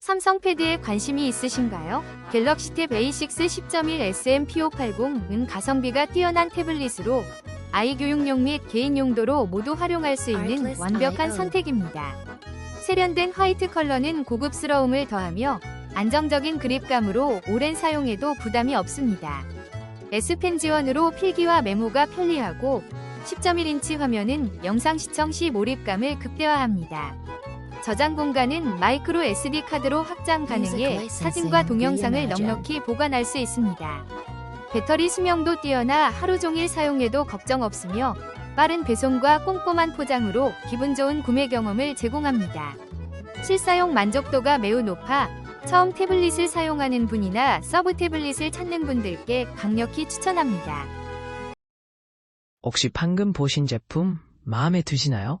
삼성 패드에 관심이 있으신가요? 갤럭시 탭 A6 10.1 SM P580은 가성비가 뛰어난 태블릿으로 아이 교육용 및 개인 용도로 모두 활용할 수 있는 완벽한. 선택입니다. 세련된 화이트 컬러는 고급스러움을 더하며 안정적인 그립감으로 오랜 사용에도 부담이 없습니다. S펜 지원으로 필기와 메모가 편리하고 10.1인치 화면은 영상 시청 시 몰입감을 극대화합니다. 저장 공간은 마이크로 SD 카드로 확장 가능해 Music 사진과 동영상을. 넉넉히 보관할 수 있습니다. 배터리 수명도 뛰어나 하루 종일 사용해도 걱정 없으며 빠른 배송과 꼼꼼한 포장으로 기분 좋은 구매 경험을 제공합니다. 실사용 만족도가 매우 높아 처음 태블릿을 사용하는 분이나 서브 태블릿을 찾는 분들께 강력히 추천합니다. 혹시 방금 보신 제품 마음에 드시나요?